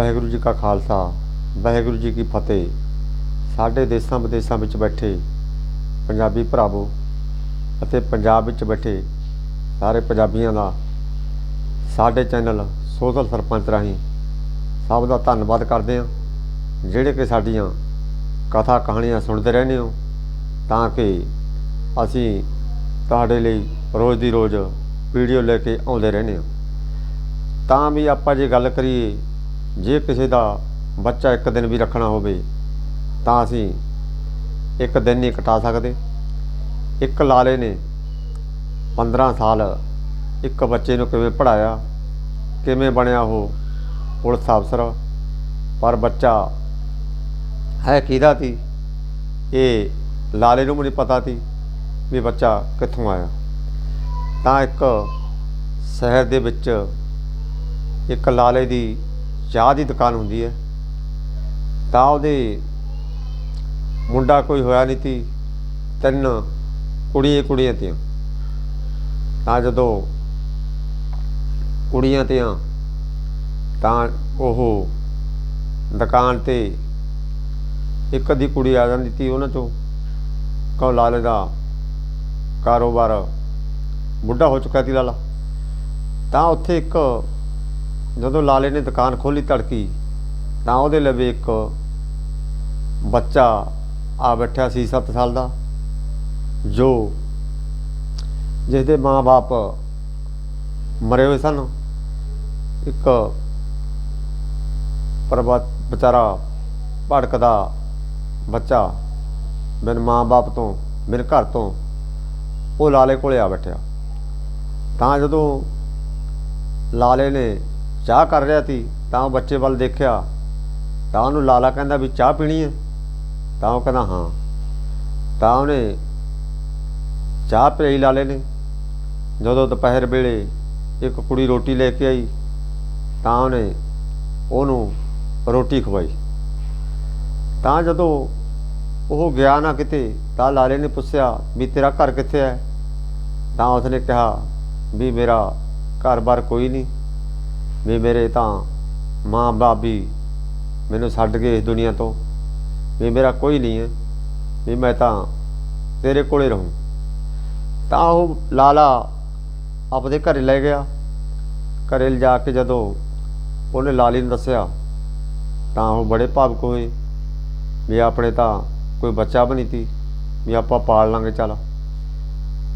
ਵਾਹਿਗੁਰੂ ਜੀ ਕਾ ਖਾਲਸਾ, ਵਾਹਿਗੁਰੂ ਜੀ ਕੀ ਫਤਿਹ। ਸਾਡੇ ਦੇਸ਼ਾਂ ਵਿਦੇਸ਼ਾਂ ਵਿੱਚ ਬੈਠੇ ਪੰਜਾਬੀ ਭਰਾਵੋ ਅਤੇ ਪੰਜਾਬ ਵਿੱਚ ਬੈਠੇ ਸਾਰੇ ਪੰਜਾਬੀਆਂ ਦਾ ਸਾਡੇ ਚੈਨਲ ਸੋਸ਼ਲ ਸਰਪੰਚ ਰਾਹੀਂ ਸਭ ਦਾ ਧੰਨਵਾਦ ਕਰਦੇ ਹਾਂ। ਜਿਹੜੇ ਕਿ ਸਾਡੀਆਂ ਕਥਾ ਕਹਾਣੀਆਂ ਸੁਣਦੇ ਰਹਿੰਦੇ ਹੋ, ਤਾਂ ਕਿ ਅਸੀਂ ਤੁਹਾਡੇ ਲਈ ਰੋਜ਼ ਦੀ ਰੋਜ਼ ਵੀਡੀਓ ਲੈ ਕੇ ਆਉਂਦੇ ਰਹਿੰਦੇ ਹਾਂ। ਤਾਂ ਵੀ ਆਪਾਂ ਜੇ ਗੱਲ ਕਰੀਏ ਜੇ ਕਿਸੇ ਦਾ ਬੱਚਾ ਇੱਕ ਦਿਨ ਵੀ ਰੱਖਣਾ ਹੋਵੇ, ਤਾਂ ਅਸੀਂ ਇੱਕ ਦਿਨ ਨਹੀਂ ਕਟਾ ਸਕਦੇ। ਇੱਕ ਲਾਲੇ ਨੇ 15 ਸਾਲ ਇੱਕ ਬੱਚੇ ਨੂੰ ਕਿਵੇਂ ਪੜਾਇਆ ਕਿਵੇਂ ਬਣਿਆ ਉਹ ਪੁਲਿਸ ਅਫਸਰ, ਪਰ ਬੱਚਾ ਹੈ ਕਿਹਦਾ ਸੀ? ਇਹ ਲਾਲੇ ਨੂੰ ਵੀ ਨਹੀਂ ਪਤਾ ਸੀ ਵੀ ਬੱਚਾ ਕਿੱਥੋਂ ਆਇਆ। ਤਾਂ ਇੱਕ ਸ਼ਹਿਰ ਦੇ ਵਿੱਚ ਇੱਕ ਲਾਲੇ ਦੀ ਚਾਹ ਦੀ ਦੁਕਾਨ ਹੁੰਦੀ ਹੈ। ਤਾਂ ਉਹਦੇ ਮੁੰਡਾ ਕੋਈ ਹੋਇਆ ਨਹੀਂ ਤੀ ਤਿੰਨ ਕੁੜੀਆਂ ਕੁੜੀਆਂ ਤੀਆਂ। ਤਾਂ ਜਦੋਂ ਕੁੜੀਆਂ ਤੀਆਂ, ਤਾਂ ਉਹ ਦੁਕਾਨ ਤੇ ਇੱਕ ਅੱਧੀ ਕੁੜੀ ਆ ਜਾਂਦੀ ਤੀ ਉਹਨਾਂ ਚੋਂ। ਕਹੋ ਲਾਲੇ ਦਾ ਕਾਰੋਬਾਰ, ਬੁੱਢਾ ਹੋ ਚੁੱਕਾ ਸੀ ਲਾਲਾ। ਤਾਂ ਉੱਥੇ ਇੱਕ ਜਦੋਂ ਲਾਲੇ ਨੇ ਦੁਕਾਨ ਖੋਲੀ ਤੜਕੀ ਤਾਂ ਉਹਦੇ ਲਵੇ ਇੱਕ ਬੱਚਾ ਆ ਬੈਠਿਆ ਸੀ 7 ਸਾਲ ਦਾ, ਜੋ ਜਿਸ ਦੇ ਮਾਂ-ਬਾਪ ਮਰੇ ਹੋਏ ਸਨ। ਇੱਕ ਪਰਬਤ ਵਿਚਾਰਾ ਭੜਕਦਾ ਬੱਚਾ ਬਿਨ ਮਾਂ-ਬਾਪ ਤੋਂ, ਬਿਨ ਘਰ ਤੋਂ ਉਹ ਲਾਲੇ ਕੋਲੇ ਆ ਬੈਠਿਆ। ਤਾਂ ਜਦੋਂ ਲਾਲੇ ਨੇ ਚਾਹ ਕਰ ਰਿਹਾ ਸੀ, ਤਾਂ ਉਹ ਬੱਚੇ ਵੱਲ ਦੇਖਿਆ। ਤਾਂ ਉਹਨੂੰ ਲਾਲਾ ਕਹਿੰਦਾ ਵੀ ਚਾਹ ਪੀਣੀ ਹੈ? ਤਾਂ ਉਹ ਕਹਿੰਦਾ, ਹਾਂ। ਤਾਂ ਉਹਨੇ ਚਾਹ ਪਈ ਲਾਲੇ ਨੇ। ਜਦੋਂ ਦੁਪਹਿਰ ਵੇਲੇ ਇੱਕ ਕੁੜੀ ਰੋਟੀ ਲੈ ਕੇ ਆਈ, ਤਾਂ ਉਹਨੇ ਉਹਨੂੰ ਰੋਟੀ ਖਵਾਈ। ਤਾਂ ਜਦੋਂ ਉਹ ਗਿਆ ਨਾ ਕਿਤੇ, ਤਾਂ ਲਾਲੇ ਨੇ ਪੁੱਛਿਆ ਵੀ ਤੇਰਾ ਘਰ ਕਿੱਥੇ ਹੈ? ਤਾਂ ਉਸਨੇ ਕਿਹਾ ਵੀ ਮੇਰਾ ਘਰ-ਬਾਰ ਕੋਈ ਨਹੀਂ। ਵੀ ਮੇਰੇ ਤਾਂ ਮਾਂ ਬਾਪ ਵੀ ਮੈਨੂੰ ਛੱਡ ਗਏ ਇਸ ਦੁਨੀਆ ਤੋਂ। ਵੀ ਮੇਰਾ ਕੋਈ ਨਹੀਂ ਹੈ। ਵੀ ਮੈਂ ਤਾਂ ਤੇਰੇ ਕੋਲੇ ਰਹੂੰ। ਤਾਂ ਉਹ ਲਾਲਾ ਆਪਦੇ ਘਰੇ ਲੈ ਗਿਆ। ਘਰੇ ਲਿਜਾ ਕੇ ਜਦੋਂ ਉਹਨੇ ਲਾਲੀ ਨੂੰ ਦੱਸਿਆ, ਤਾਂ ਉਹ ਬੜੇ ਭਾਵਕ ਹੋਏ। ਵੀ ਆਪਣੇ ਤਾਂ ਕੋਈ ਬੱਚਾ ਵੀ ਨਹੀਂ ਤੀ ਵੀ ਆਪਾਂ ਪਾਲ ਲਾਂਗੇ, ਚੱਲ।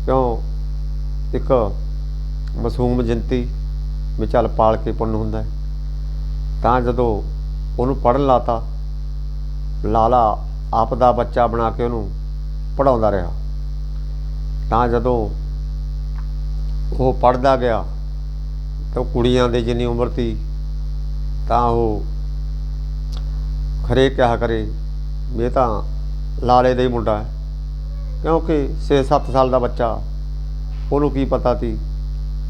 ਕਿਉਂ? ਇੱਕ ਮਾਸੂਮ ਜਿੰਤੀ ਵੀ ਚੱਲ ਪਾਲ ਕੇ ਪੁੰਨ ਹੁੰਦਾ ਹੈ। ਤਾਂ ਜਦੋਂ ਉਹਨੂੰ ਪੜਨ ਲਾਤਾ, ਲਾਲਾ ਆਪ ਦਾ ਬੱਚਾ ਬਣਾ ਕੇ ਉਹਨੂੰ ਪੜਾਉਂਦਾ ਰਿਹਾ ਤਾਂ ਜਦੋਂ ਉਹ ਪੜਦਾ ਗਿਆ, ਤਾਂ ਕੁੜੀਆਂ ਦੇ ਜਿੰਨੀ ਉਮਰ ਸੀ, ਤਾਂ ਉਹ ਖਰੇ ਕਿਹਾ ਕਰੇ ਇਹ ਤਾਂ ਲਾਲੇ ਦਾ ਹੀ ਮੁੰਡਾ ਹੈ ਕਿਉਂਕਿ 6-7 ਸਾਲ ਦਾ ਬੱਚਾ, ਉਹਨੂੰ ਕੀ ਪਤਾ ਸੀ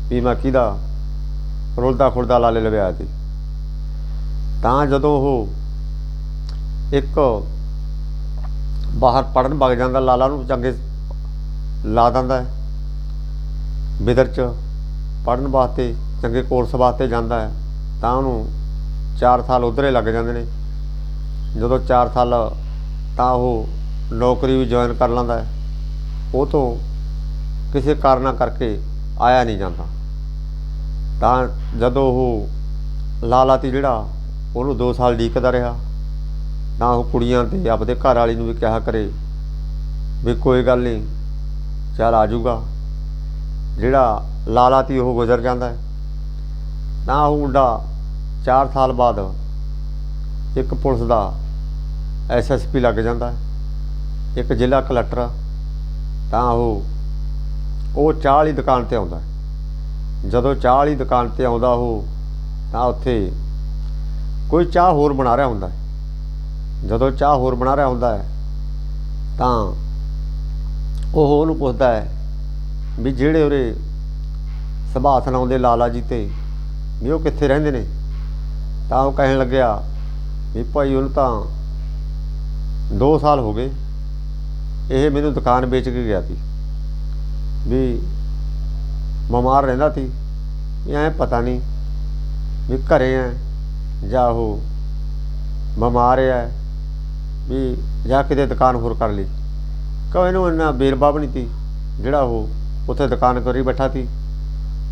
ਵੀ ਮੈਂ ਕਿਹਦਾ ਰੁਲਦਾ ਖੁਰਦਾ ਲਾਲੇ ਲਵਿਆ ਸੀ। ਤਾਂ ਜਦੋਂ ਉਹ ਇੱਕ ਬਾਹਰ ਪੜਨ ਵਗ ਜਾਂਦਾ, ਲਾਲਾ ਨੂੰ ਚੰਗੇ ਲਾ ਦਿੰਦਾ ਹੈ। ਬਿਦਰ ਚ ਪੜਨ ਵਾਸਤੇ, ਚੰਗੇ ਕੋਰਸ ਵਾਸਤੇ ਜਾਂਦਾ ਹੈ। ਤਾਂ ਉਹਨੂੰ 4 ਸਾਲ ਉਧਰੇ ਲੱਗ ਜਾਂਦੇ ਨੇ। ਜਦੋਂ 4 ਸਾਲ ਤਾਂ ਉਹ ਨੌਕਰੀ ਵੀ ਜੁਆਇਨ ਕਰ ਲੈਂਦਾ ਹੈ। ਉਹ ਤੋਂ ਕਿਸੇ ਕਾਰਨਾ ਕਰਕੇ ਆਇਆ ਨਹੀਂ ਜਾਂਦਾ। ਤਾਂ ਜਦੋਂ ਉਹ ਲਾਲਾ ਤੀ ਜਿਹੜਾ ਉਹਨੂੰ 2 ਸਾਲ ਡੀਕਦਾ ਰਿਹਾ ਤਾਂ ਉਹ ਕੁੜੀਆਂ ਤੇ ਆਪਦੇ ਘਰ ਵਾਲੀ ਨੂੰ ਵੀ ਕਿਹਾ ਕਰੇ ਵੀ ਕੋਈ ਗੱਲ ਨਹੀਂ, ਚੱਲ ਆ ਜਾਊਗਾ ਜਿਹੜਾ ਲਾਲਾ ਤੀ ਉਹ ਗੁਜ਼ਰ ਜਾਂਦਾ ਹੈ ਤਾਂ ਉਹ ਮੁੰਡਾ 4 ਸਾਲ ਬਾਅਦ ਇੱਕ ਪੁਲਿਸ ਦਾ ਐਸਐਸਪੀ ਲੱਗ ਜਾਂਦਾ ਹੈ, ਇੱਕ ਜ਼ਿਲ੍ਹਾ ਕਲੈਕਟਰ ਤਾਂ ਉਹ ਉਹ ਚਾਹ ਵਾਲੀ ਦੁਕਾਨ ਤੇ ਆਉਂਦਾ ਹੈ। ਜਦੋਂ ਚਾਹ ਵਾਲੀ ਦੁਕਾਨ ਤੇ ਆਉਂਦਾ ਉਹ, ਤਾਂ ਉੱਥੇ ਕੋਈ ਚਾਹ ਹੋਰ ਬਣਾ ਰਿਹਾ ਹੁੰਦਾ ਹੈ। ਜਦੋਂ ਚਾਹ ਹੋਰ ਬਣਾ ਰਿਹਾ ਹੁੰਦਾ ਹੈ, ਤਾਂ ਉਹ ਉਹਨੂੰ ਪੁੱਛਦਾ ਹੈ ਵੀ ਜਿਹੜੇ ਉਰੇ ਸੁਭਾਅ ਸੁਣਾਉਂਦੇ ਲਾਲਾ ਜੀ ਤੇ ਵੀ ਉਹ ਕਿੱਥੇ ਰਹਿੰਦੇ ਨੇ? ਤਾਂ ਉਹ ਕਹਿਣ ਲੱਗਿਆ ਵੀ ਭਾਈ ਉਹਨੂੰ ਤਾਂ 2 ਸਾਲ ਹੋ ਗਏ। ਇਹ ਮੈਨੂੰ ਦੁਕਾਨ ਵੇਚ ਕੇ ਗਿਆ ਸੀ। ਵੀ ਬਿਮਾਰ ਰਹਿੰਦਾ ਸੀ। ਵੀ ਐਂ ਪਤਾ ਨਹੀਂ ਵੀ ਘਰੇ ਐ ਜਾਂ ਉਹ ਬਿਮਾਰ ਹੈ ਵੀ ਜਾਂ ਕਿਤੇ ਦੁਕਾਨ ਹੋਰ ਕਰ ਲਈ। ਕਿਉਂ ਇਹਨੂੰ ਇੰਨਾ ਬੇਰਬਾ ਨਹੀਂ ਸੀ ਜਿਹੜਾ ਉਹ ਉੱਥੇ ਦੁਕਾਨ ਕਰੀ ਬੈਠਾ ਸੀ।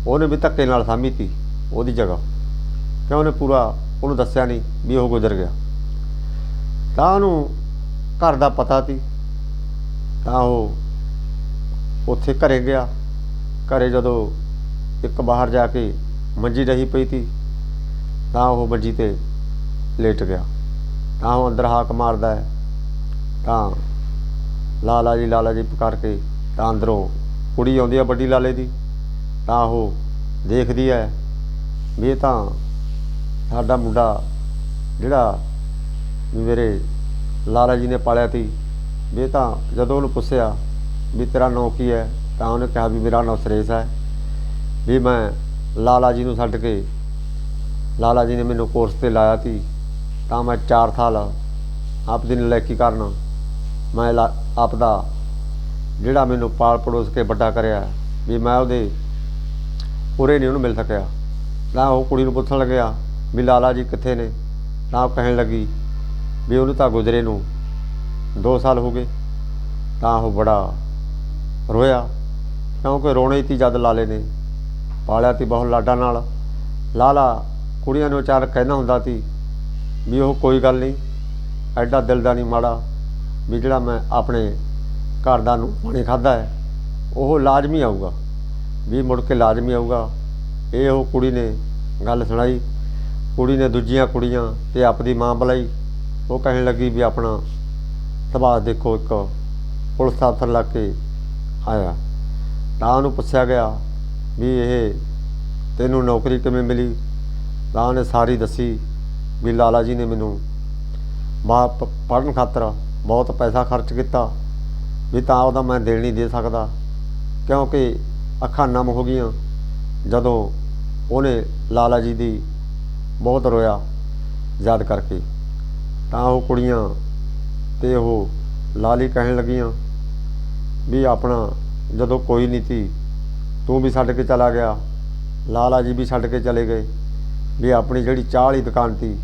ਉਹਨੇ ਵੀ ਧੱਕੇ ਨਾਲ ਸਾਂਭੀ ਤੀ ਉਹਦੀ ਜਗ੍ਹਾ। ਕਿਉਂ ਉਹਨੇ ਪੂਰਾ ਉਹਨੂੰ ਦੱਸਿਆ ਨਹੀਂ ਵੀ ਉਹ ਗੁਜ਼ਰ ਗਿਆ। ਤਾਂ ਉਹਨੂੰ ਘਰ ਦਾ ਪਤਾ ਸੀ। ਤਾਂ ਉਹ ਉੱਥੇ ਘਰੇ ਗਿਆ। ਘਰੇ ਜਦੋਂ ਇੱਕ ਬਾਹਰ ਜਾ ਕੇ ਮੰਜੀ ਰਹੀ ਪਈ ਤੀ ਤਾਂ ਉਹ ਮੰਜੀ ਤੇ ਲੇਟ ਗਿਆ। ਤਾਂ ਉਹ ਅੰਦਰ ਹਾਕ ਮਾਰਦਾ ਹੈ। ਤਾਂ ਲਾਲਾ ਜੀ ਲਾਲਾ ਜੀ ਪੁਕਾਰ ਕੇ ਤਾਂ ਅੰਦਰੋਂ ਕੁੜੀ ਆਉਂਦੀ ਹੈ ਵੱਡੀ ਲਾਲੇ ਦੀ। ਤਾਂ ਉਹ ਦੇਖਦੀ ਹੈ ਵੀ ਇਹ ਤਾਂ ਸਾਡਾ ਮੁੰਡਾ ਜਿਹੜਾ ਮੇਰੇ ਲਾਲਾ ਜੀ ਨੇ ਪਾਲਿਆ ਸੀ, ਵੀ ਤਾਂ ਜਦੋਂ ਉਹਨੂੰ ਪੁੱਛਿਆ ਵੀ ਤੇਰਾ ਨਾਂ ਕੀ ਹੈ ਤਾਂ ਉਹਨੇ ਕਿਹਾ ਵੀ ਮੇਰਾ ਨਾਂ ਸੁਰੇਸ਼ ਹੈ। ਵੀ ਮੈਂ ਲਾਲਾ ਜੀ ਨੂੰ ਛੱਡ ਕੇ, ਲਾਲਾ ਜੀ ਨੇ ਮੈਨੂੰ ਕੋਰਸ ਤੇ ਲਾਇਆ ਸੀ। ਤਾਂ ਮੈਂ 4 ਸਾਲ ਆਪ ਦੀ ਨਲਾਇਕੀ ਕਰਨ ਮੈਂ ਲਾ- ਆਪ ਦਾ ਜਿਹੜਾ ਮੈਨੂੰ ਪਾਲ ਪੜੋਸ ਕੇ ਵੱਡਾ ਕਰਿਆ, ਵੀ ਮੈਂ ਉਹਦੇ ਪੂਰੇ ਨਹੀਂ ਉਹਨੂੰ ਮਿਲ ਸਕਿਆ। ਤਾਂ ਉਹ ਕੁੜੀ ਨੂੰ ਪੁੱਛਣ ਲੱਗਿਆ ਵੀ ਲਾਲਾ ਜੀ ਕਿੱਥੇ ਨੇ ਤਾਂ ਉਹ ਕਹਿਣ ਲੱਗੀ ਵੀ ਉਹਨੂੰ ਤਾਂ ਗੁਜ਼ਰੇ ਨੂੰ 2 ਸਾਲ ਹੋ ਗਏ। ਤਾਂ ਉਹ ਬੜਾ ਰੋਇਆ। ਕਿਉਂਕਿ ਰੋਣੇ ਤੀ ਜਦ ਲਾਲੇ ਨੇ ਪਾਲਿਆ ਤੀ ਬਹੁਤ ਲਾਡਾਂ ਨਾਲ। ਲਾਲਾ ਕੁੜੀਆਂ ਨੂੰ ਅਚਾਨਕ ਕਹਿਣਾ ਹੁੰਦਾ ਸੀ ਵੀ ਉਹ ਕੋਈ ਗੱਲ ਨਹੀਂ, ਐਡਾ ਦਿਲ ਦਾ ਨਹੀਂ ਮਾੜਾ ਵੀ ਜਿਹੜਾ ਮੈਂ ਆਪਣੇ ਘਰ ਦਾ ਨੂੰ ਪਾਣੀ ਖਾਦਾ ਹੈ, ਉਹ ਲਾਜ਼ਮੀ ਆਊਗਾ। ਵੀ ਮੁੜ ਕੇ ਲਾਜ਼ਮੀ ਆਊਗਾ। ਇਹ ਉਹ ਕੁੜੀ ਨੇ ਗੱਲ ਸੁਣਾਈ। ਕੁੜੀ ਨੇ ਦੂਜੀਆਂ ਕੁੜੀਆਂ ਤੇ ਆਪਦੀ ਮਾਂ ਬੁਲਾਈ। ਉਹ ਕਹਿਣ ਲੱਗੀ ਵੀ ਆਪਣਾ ਸੁਭਾਅ ਦੇਖੋ ਇੱਕ ਪੁਲਿਸ ਅਫਸਰ ਲੱਗ ਕੇ ਆਇਆ। ਤਾਂ ਉਹਨੂੰ ਪੁੱਛਿਆ ਗਿਆ ਵੀ ਇਹ ਤੈਨੂੰ ਨੌਕਰੀ ਕਿਵੇਂ ਮਿਲੀ? ਤਾਂ ਉਹਨੇ ਸਾਰੀ ਦੱਸੀ ਵੀ ਲਾਲਾ ਜੀ ਨੇ ਮੈਨੂੰ ਬਾਹਰ ਪੜਨ ਖਾਤਰ ਬਹੁਤ ਪੈਸਾ ਖਰਚ ਕੀਤਾ ਵੀ ਤਾਂ ਉਹਦਾ ਮੈਂ ਦੇਣ ਨਹੀਂ ਦੇ ਸਕਦਾ ਕਿਉਂਕਿ ਅੱਖਾਂ ਨਮ ਹੋ ਗਈਆਂ ਜਦੋਂ ਉਹਨੇ ਲਾਲਾ ਜੀ ਦੀ ਬਹੁਤ ਰੋਇਆ ਯਾਦ ਕਰਕੇ। ਤਾਂ ਉਹ ਕੁੜੀਆਂ ਤੇ ਉਹ ਲਾਲੀ ਕਹਿਣ ਲੱਗੀਆਂ ਵੀ ਆਪਣਾ ਜਦੋਂ ਕੋਈ ਨਹੀਂ ਤੀ ਤੂੰ ਵੀ ਛੱਡ ਕੇ ਚਲਾ ਗਿਆ, ਲਾਲਾ ਜੀ ਵੀ ਛੱਡ ਕੇ ਚਲੇ ਗਏ, ਵੀ ਆਪਣੀ ਜਿਹੜੀ ਚਾਹ ਵਾਲੀ ਦੁਕਾਨ ਸੀ,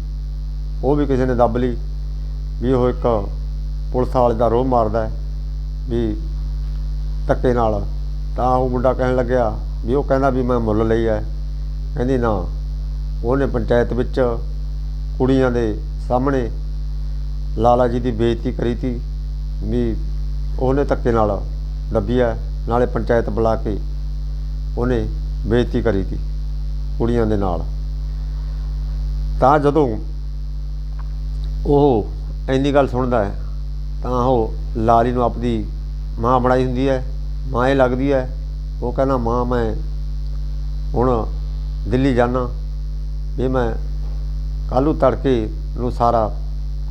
ਉਹ ਵੀ ਕਿਸੇ ਨੇ ਦੱਬ ਲਈ, ਵੀ ਉਹ ਇੱਕ ਪੁਲਿਸ ਵਾਲੇ ਦਾ ਰੋਹ ਮਾਰਦਾ ਵੀ ਧੱਕੇ ਨਾਲ। ਤਾਂ ਉਹ ਮੁੰਡਾ ਕਹਿਣ ਲੱਗਿਆ, ਵੀ ਉਹ ਕਹਿੰਦਾ ਵੀ ਮੈਂ ਮੁੱਲ ਲਈ ਹੈ। ਕਹਿੰਦੀ ਨਾ, ਉਹਨੇ ਪੰਚਾਇਤ ਵਿੱਚ ਕੁੜੀਆਂ ਦੇ ਸਾਹਮਣੇ ਲਾਲਾ ਜੀ ਦੀ ਬੇਇੱਜ਼ਤੀ ਕਰੀ ਤੀ ਵੀ ਉਹਨੇ ਧੱਕੇ ਨਾਲ ਦੱਬੀ ਹੈ। ਨਾਲੇ ਪੰਚਾਇਤ ਬੁਲਾ ਕੇ ਉਹਨੇ ਬੇਇੱਜ਼ਤੀ ਕਰੀ ਤੀ ਕੁੜੀਆਂ ਦੇ ਨਾਲ। ਤਾਂ ਜਦੋਂ ਉਹ ਇੰਨੀ ਗੱਲ ਸੁਣਦਾ ਹੈ, ਤਾਂ ਉਹ ਲਾਲੀ ਨੂੰ ਆਪਦੀ ਮਾਂ ਬਣਾਈ ਹੁੰਦੀ ਹੈ, ਮਾਂ ਇਹ ਲੱਗਦੀ ਹੈ, ਉਹ ਕਹਿੰਦਾ, ਮਾਂ, ਮੈਂ ਹੁਣ ਦਿੱਲੀ ਜਾਣਾ ਵੀ ਮੈਂ ਕੱਲ੍ਹ ਤੜਕੇ ਨੂੰ ਸਾਰਾ,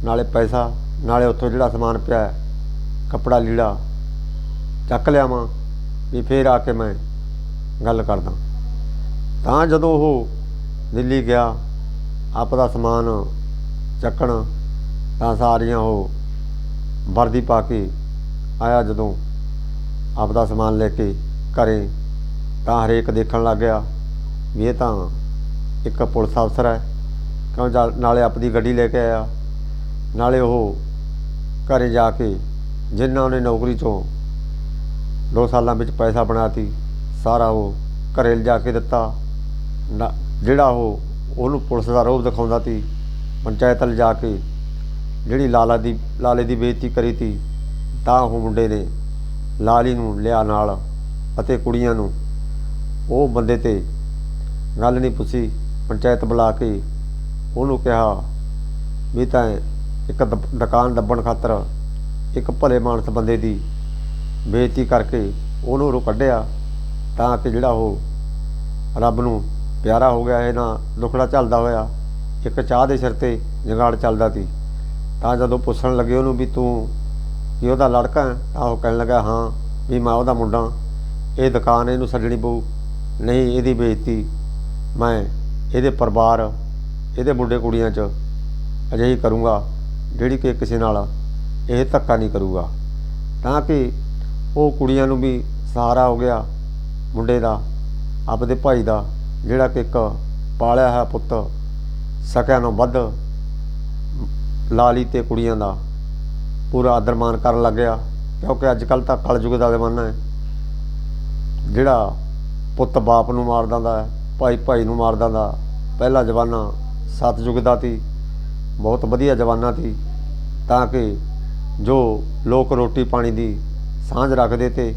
ਨਾਲੇ ਪੈਸਾ, ਨਾਲੇ ਉੱਥੋਂ ਜਿਹੜਾ ਸਮਾਨ ਪਿਆ, ਕੱਪੜਾ ਲੀੜਾ ਚੱਕ ਲਿਆਵਾਂ ਵੀ ਫੇਰ ਆ ਕੇ ਮੈਂ ਗੱਲ ਕਰਦਾ। ਤਾਂ ਜਦੋਂ ਉਹ ਦਿੱਲੀ ਗਿਆ ਆਪਦਾ ਸਮਾਨ ਚੱਕਣ, ਤਾਂ ਸਾਰੀਆਂ ਉਹ ਵਰਦੀ ਪਾ ਕੇ ਆਇਆ ਜਦੋਂ ਆਪਦਾ ਸਮਾਨ ਲੈ ਕੇ ਘਰੇ, ਤਾਂ ਹਰੇਕ ਦੇਖਣ ਲੱਗ ਗਿਆ ਵੀ ਇਹ ਤਾਂ ਇੱਕ ਪੁਲਿਸ ਅਫਸਰ ਹੈ। ਕਿਉਂ ਜਾ- ਨਾਲੇ ਆਪਦੀ ਗੱਡੀ ਲੈ ਕੇ ਆਇਆ। ਨਾਲੇ ਉਹ ਘਰੇ ਜਾ ਕੇ ਜਿਨ੍ਹਾਂ ਉਹਨੇ ਨੌਕਰੀ ਤੋਂ ਦੋ ਸਾਲਾਂ ਵਿੱਚ ਪੈਸਾ ਬਣਾਤੀ, ਸਾਰਾ ਉਹ ਘਰੇ ਲਿਜਾ ਕੇ ਦਿੱਤਾ। ਨਾ- ਜਿਹੜਾ ਉਹ, ਉਹਨੂੰ ਪੁਲਿਸ ਦਾ ਰੋਬ ਦਿਖਾਉਂਦਾ ਸੀ ਪੰਚਾਇਤ ਲਿਜਾ ਕੇ, ਜਿਹੜੀ ਲਾਲਾ ਦੀ, ਲਾਲੇ ਦੀ ਬੇਇੱਜ਼ਤੀ ਕਰੀ ਤੀ, ਤਾਂ ਉਹ ਮੁੰਡੇ ਨੇ ਲਾਲੀ ਨੂੰ ਲਿਆ ਨਾਲ ਅਤੇ ਕੁੜੀਆਂ ਨੂੰ। ਉਹ ਬੰਦੇ ਤੇ ਗੱਲ ਨਹੀਂ ਪੁੱਛੀ, ਪੰਚਾਇਤ ਬੁਲਾ ਕੇ ਉਹਨੂੰ ਕਿਹਾ ਵੀ ਤਾਂ ਇੱਕ ਦੁਕਾਨ ਦੱਬਣ ਖਾਤਰ ਇੱਕ ਭਲੇ ਮਾਨਸ ਬੰਦੇ ਦੀ ਬੇਇੱਜ਼ਤੀ ਕਰਕੇ ਉਹਨੂੰ ਉਰੋਂ ਕੱਢਿਆ ਤਾਂ ਕਿ ਜਿਹੜਾ ਉਹ ਰੱਬ ਨੂੰ ਪਿਆਰਾ ਹੋ ਗਿਆ ਇਹਨਾਂ ਦੁਖੜਾ ਚੱਲਦਾ ਹੋਇਆ, ਇੱਕ ਚਾਹ ਦੇ ਸਿਰ ਤੇ ਜੰਗਾੜ ਚੱਲਦਾ ਸੀ। ਤਾਂ ਜਦੋਂ ਪੁੱਛਣ ਲੱਗੇ ਉਹਨੂੰ ਵੀ ਤੂੰ ਕੀ ਉਹਦਾ ਲੜਕਾ ਹੈ? ਤਾਂ ਉਹ ਕਹਿਣ ਲੱਗਾ, ਹਾਂ, ਵੀ ਮੈਂ ਉਹਦਾ ਮੁੰਡਾ ਇਹ ਦੁਕਾਨ ਇਹਨੂੰ ਛੱਡਣੀ ਪਊ। ਨਹੀਂ, ਇਹਦੀ ਬੇਇੱਜ਼ਤੀ ਮੈਂ ਇਹਦੇ ਪਰਿਵਾਰ, ਇਹਦੇ ਮੁੰਡੇ ਕੁੜੀਆਂ 'ਚ ਅਜਿਹੀ ਕਰੂੰਗਾ, ਜਿਹੜੀ ਕਿ ਕਿਸੇ ਨਾਲ ਇਹ ਧੱਕਾ ਨਹੀਂ ਕਰੂਗਾ। ਤਾਂ ਕਿ ਉਹ ਕੁੜੀਆਂ ਨੂੰ ਵੀ ਸਹਾਰਾ ਹੋ ਗਿਆ ਮੁੰਡੇ ਦਾ, ਆਪਦੇ ਭਾਈ ਦਾ, ਜਿਹੜਾ ਕਿ ਇੱਕ ਪਾਲਿਆ ਹੋਇਆ ਪੁੱਤ ਸਕਿਆਂ ਨੂੰ ਵੱਧ ਲਾਲੀ ਤੇ ਕੁੜੀਆਂ ਦਾ ਪੂਰਾ ਆਦਰ ਮਾਣ ਕਰਨ ਲੱਗਿਆ ਕਿਉਂਕਿ ਅੱਜ ਕੱਲ ਤਾਂ ਕਲਯੁਗ ਦਾ ਜ਼ਮਾਨਾ ਹੈ, ਜਿਹੜਾ ਪੁੱਤ ਬਾਪ ਨੂੰ ਮਾਰ ਦਿੰਦਾ ਹੈ, ਭਾਈ ਭਾਈ ਨੂੰ ਮਾਰ ਦਿੰਦਾ ਪਹਿਲਾ ਜ਼ਮਾਨਾ ਸਤਯੁਗ ਦਾ ਸੀ, ਬਹੁਤ ਵਧੀਆ ਜ਼ਮਾਨਾ ਸੀ, ਤਾਂ ਕਿ ਜੋ ਲੋਕ ਰੋਟੀ ਪਾਣੀ ਦੀ ਸਾਂਝ ਰੱਖਦੇ ਤੇ,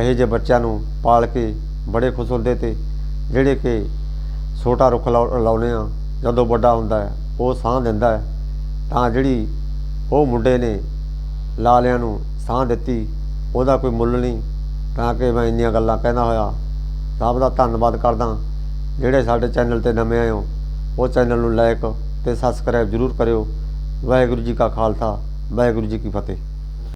ਇਹੋ ਜਿਹੇ ਬੱਚਿਆਂ ਨੂੰ ਪਾਲ ਕੇ ਬੜੇ ਖੁਸ਼ ਹੁੰਦੇ ਤੇ, ਜਿਹੜੇ ਕਿ ਛੋਟਾ ਰੁੱਖ ਲਾਉ- ਲਾਉਂਦੇ ਆ, ਜਦੋਂ ਵੱਡਾ ਹੁੰਦਾ ਹੈ, ਉਹ ਸਾਹ ਦਿੰਦਾ ਹੈ। ਤਾਂ ਜਿਹੜੀ ਉਹ ਮੁੰਡੇ ਨੇ ਲਾਲਿਆਂ ਨੂੰ ਸਾਹ ਦਿੱਤੀ, ਉਹਦਾ ਕੋਈ ਮੁੱਲ ਨਹੀਂ। ਤਾਂ ਕਿ ਮੈਂ ਇੰਨੀਆਂ ਗੱਲਾਂ ਕਹਿੰਦਾ ਹੋਇਆ, ਸਭ ਦਾ ਧੰਨਵਾਦ ਕਰਦਾ। ਜਿਹੜੇ ਸਾਡੇ ਚੈਨਲ ਤੇ ਨਵੇਂ ਆਏ ਹੋ, ਉਹ ਚੈਨਲ ਨੂੰ ਲਾਇਕ ਤੇ ਸਬਸਕ੍ਰਾਈਬ ਜ਼ਰੂਰ ਕਰਿਓ। ਵਾਹਿਗੁਰੂ ਜੀ ਕਾ ਖਾਲਸਾ, ਵਾਹਿਗੁਰੂ ਜੀ ਕੀ ਫਤਿਹ।